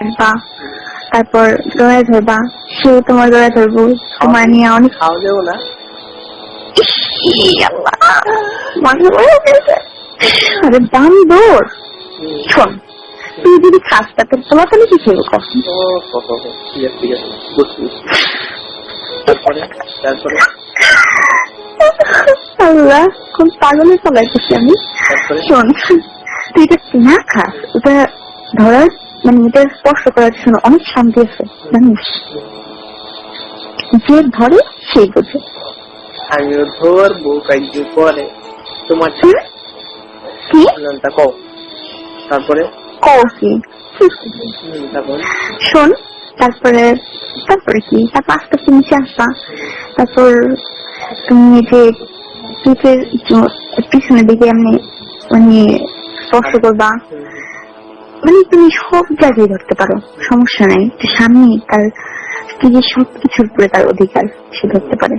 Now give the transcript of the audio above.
আসবা তারপর জড়ায় ধরবা সে তোমার জড়ায় ধরবো তোমার নিয়ে অনেক খাওয়া যাব না। আরে বান্দর শোন তুই যদি খাস তাতে তোমার তাহলে কি খেয়ে আল্লাহ কোন আমি? শোন তুই এটা না খাস ওটা ধরার মানে এটা স্পর্শ করার জন্য অনেক শান্তি আছে জানিস যে ধরে সেই বোঝে। আমিও ধরবো কার্য পরে তোমার কি? নামটা কও। তারপরে? হুম, তারপরে? শোন তারপরে তারপরে কি? তারপর আস্তে আস্তে নিচে আসবা। তারপর তুমি যে পিঠের পিছনের দিকে এমনি মানে স্পর্শ করবা। মানে তুমি সব জায়গায় ধরতে পারো। সমস্যা নাই। স্বামী তার স্ত্রীর সবকিছুর উপরে তার অধিকার, সে ধরতে পারে।